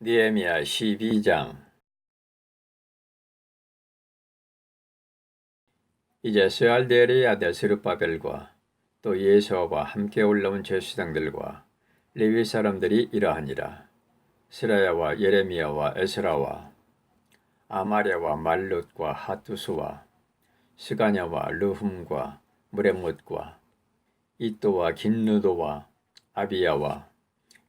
니에미야 12장 이제 스알데엘의 아들 스룹바벨과 또 예수와 함께 올라온 제수장들과 레위 사람들이 이러하니라. 스라야와 예레미야와 에스라와 아마랴와 말룻과 하투스와 스가냐와 르훔과 무레못과 이또와 긴누도와 아비야와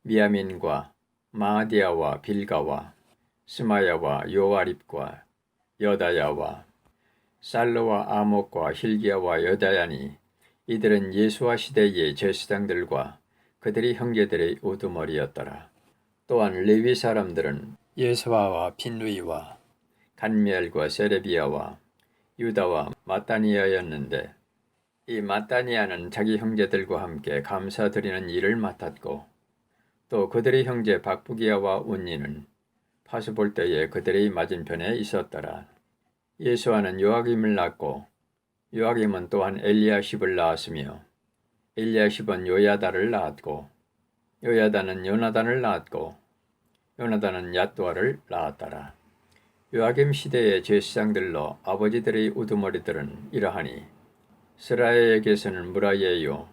미야민과 마디아와 빌가와 스마야와 요아립과 여다야와 살로와 아목과 힐기야와 여다야니 이들은 예수와 시대의 제사장들과 그들의 형제들의 우두머리였더라. 또한 레위 사람들은 예수와와 핀누이와 간미엘과 세레비야와 유다와 마따니아였는데 이 마따니아는 자기 형제들과 함께 감사드리는 일을 맡았고 또 그들의 형제 박부기야와 운니는 파수볼 때에 그들의 맞은편에 있었더라. 예수와는 요아김을 낳고 요아김은 또한 엘리야십을 낳았으며 엘리야십은 요야다를 낳았고 요야다는 요나단을 낳았고 요나단은 야뚜아를 낳았더라. 요아김 시대의 제사장들로 아버지들의 우두머리들은 이러하니 스라에에게서는 무라예요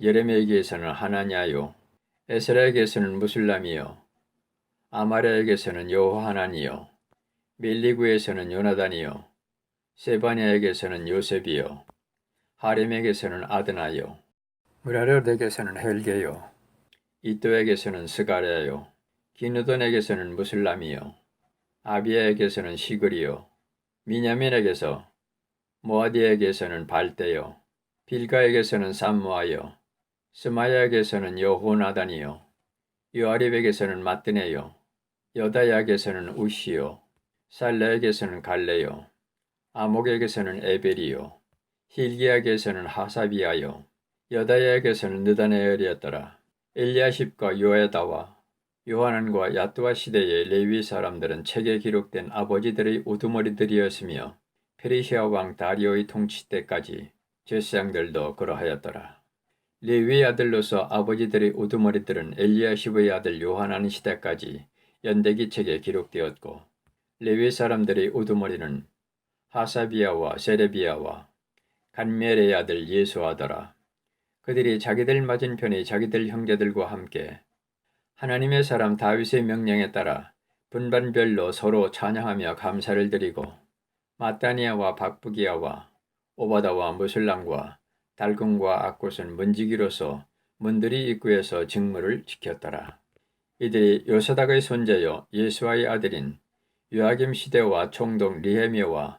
예레미에게서는 하나냐요 에스라에게서는 무슬람이요 아마랴에게서는 여호하나니요 밀리구에서는 요나단이요 세바냐에게서는 요셉이요 하렘에게서는 아드나요 무라르덱에서는 헬게요 이또에게서는 스가랴요 기누돈에게서는 무슬람이요 아비야에게서는 시글이요 미냐민에게서 모아디에게서는 발대요 빌가에게서는 삼모아요 스마야에게서는 여호나단이요 요아립에게서는 마뜨네요 여다야에게서는 우시요 살레에게서는 갈레요 아목에게서는 에벨이요 힐기야에게서는 하사비아요 여다야에게서는 느다네엘이었더라 엘리야십과 요에다와 요하난과 야뚜아 시대의 레위 사람들은 책에 기록된 아버지들의 우두머리들이었으며 페르시아 왕 다리오의 통치 때까지 제사장들도 그러하였더라. 레위 아들로서 아버지들의 우두머리들은 엘리야십의 아들 요하난 시대까지 연대기 책에 기록되었고 레위 사람들의 우두머리는 하사비아와 세레비아와 간멜의 아들 예수하더라. 그들이 자기들 맞은편의 자기들 형제들과 함께 하나님의 사람 다윗의 명령에 따라 분반별로 서로 찬양하며 감사를 드리고 마따니아와 박부기야와 오바다와 무슬람과 달금과 악곳은 문지기로서 문들이 입구에서 직무를 지켰더라. 이들이 요사닥의 손자여 예수와의 아들인 요아김 시대와 총독 리헤미와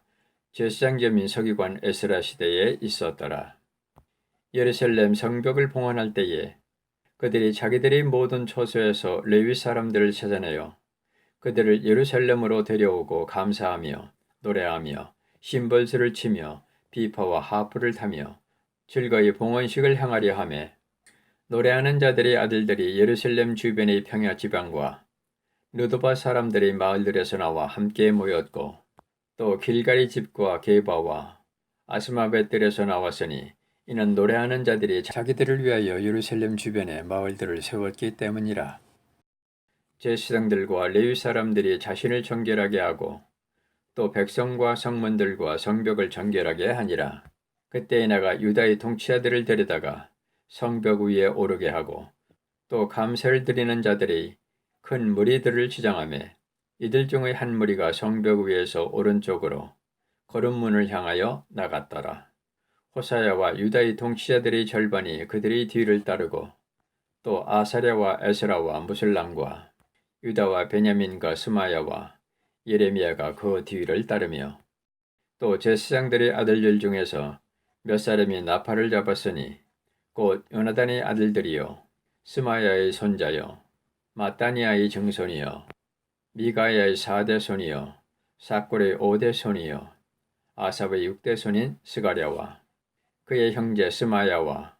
제사장겸인 서기관 에스라 시대에 있었더라. 예루살렘 성벽을 봉헌할 때에 그들이 자기들의 모든 처소에서 레위 사람들을 찾아내어 그들을 예루살렘으로 데려오고 감사하며 노래하며 심벌스를 치며 비파와 하프를 타며 즐거이 봉헌식을 행하려 하매 노래하는 자들의 아들들이 예루살렘 주변의 평야 지방과 느도바 사람들의 마을들에서 나와 함께 모였고 또 길가리 집과 게바와 아스마벳들에서 나왔으니 이는 노래하는 자들이 자기들을 위하여 예루살렘 주변에 마을들을 세웠기 때문이라. 제사장들과 레위 사람들이 자신을 정결하게 하고 또 백성과 성문들과 성벽을 정결하게 하니라. 그때에 나가 유다의 통치자들을 데려다가 성벽 위에 오르게 하고 또 감사를 드리는 자들이 큰 무리들을 지정하며 이들 중의 한 무리가 성벽 위에서 오른쪽으로 거름문을 향하여 나갔더라. 호사야와 유다의 통치자들의 절반이 그들의 뒤를 따르고 또 아사랴와 에스라와 무슬람과 유다와 베냐민과 스마야와 예레미야가 그 뒤를 따르며 또 제사장들의 아들들 중에서 몇 사람이 나팔을 잡았으니 곧 요나단의 아들들이요 스마야의 손자요 마따니아의 증손이요 미가야의 사대손이요 사골의 오대손이요 아삽의 육대손인 스가랴와 그의 형제 스마야와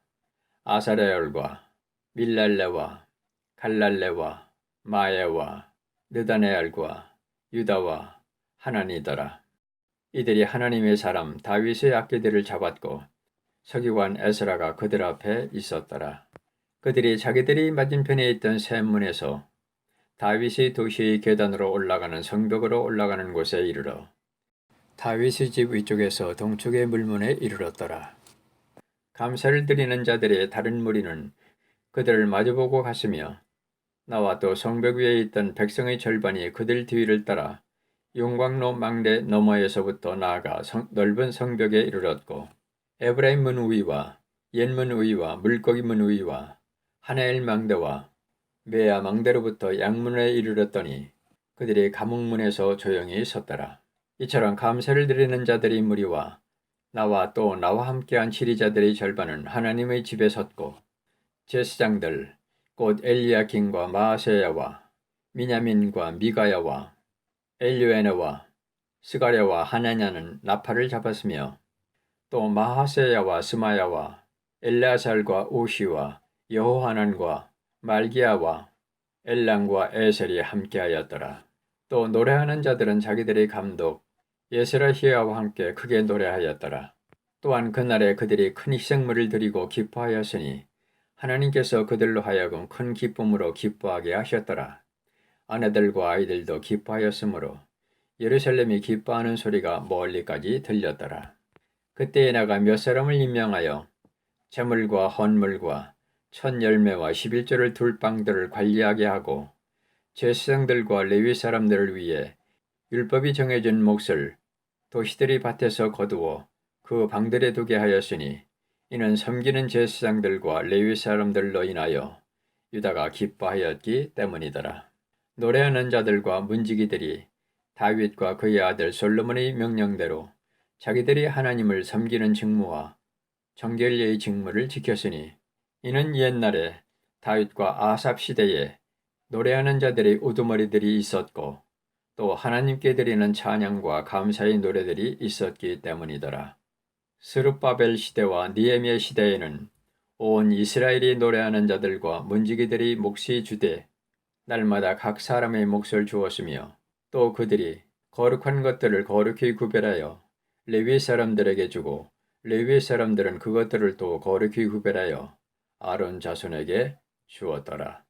아사레얼과 밀랄레와 갈랄레와 마야와 느다네알과 유다와 하나니더라. 이들이 하나님의 사람 다윗의 악기들을 잡았고 서기관 에스라가 그들 앞에 있었더라. 그들이 자기들이 맞은편에 있던 샘문에서 다윗의 도시의 계단으로 올라가는 성벽으로 올라가는 곳에 이르러 다윗의 집 위쪽에서 동쪽의 물문에 이르렀더라. 감사를 드리는 자들의 다른 무리는 그들을 마주보고 갔으며 나와 또 성벽 위에 있던 백성의 절반이 그들 뒤를 따라 용광로 망대 너머에서부터 나아가 성- 넓은 성벽에 이르렀고 에브라임 문 위와 옛문 위와 물고기 문 위와 하나엘 망대와 메아 망대로부터 양문에 이르렀더니 그들이 감옥문에서 조용히 섰더라. 이처럼 감사를 드리는 자들의 무리와 나와 또 나와 함께한 지리자들의 절반은 하나님의 집에 섰고 제사장들 곧 엘리야킨과 마아세야와 미냐민과 미가야와 엘류에네와 스가랴와 하나냐는 나팔을 잡았으며 또 마하세야와 스마야와 엘라살과 오시와 여호하난과 말기야와 엘랑과 에셀이 함께하였더라. 또 노래하는 자들은 자기들의 감독 예스라히야와 함께 크게 노래하였더라. 또한 그날에 그들이 큰 희생물을 드리고 기뻐하였으니 하나님께서 그들로 하여금 큰 기쁨으로 기뻐하게 하셨더라. 아내들과 아이들도 기뻐하였으므로 예루살렘이 기뻐하는 소리가 멀리까지 들렸더라. 그때에 나가 몇 사람을 임명하여 재물과 헌물과 첫 열매와 십일조를 둘 빵들을 관리하게 하고 제사장들과 레위 사람들을 위해 율법이 정해준 몫을 도시들이 밭에서 거두어 그 방들에 두게 하였으니 이는 섬기는 제사장들과 레위 사람들로 인하여 유다가 기뻐하였기 때문이더라. 노래하는 자들과 문지기들이 다윗과 그의 아들 솔로몬의 명령대로 자기들이 하나님을 섬기는 직무와 정결례의 직무를 지켰으니 이는 옛날에 다윗과 아삽 시대에 노래하는 자들의 우두머리들이 있었고 또 하나님께 드리는 찬양과 감사의 노래들이 있었기 때문이더라. 스룹바벨 시대와 니에미의 시대에는 온 이스라엘이 노래하는 자들과 문지기들이 몫이 주되 날마다 각 사람의 몫을 주었으며 또 그들이 거룩한 것들을 거룩히 구별하여 레위 사람들에게 주고 레위 사람들은 그것들을 또 거룩히 구별하여 아론 자손에게 주었더라.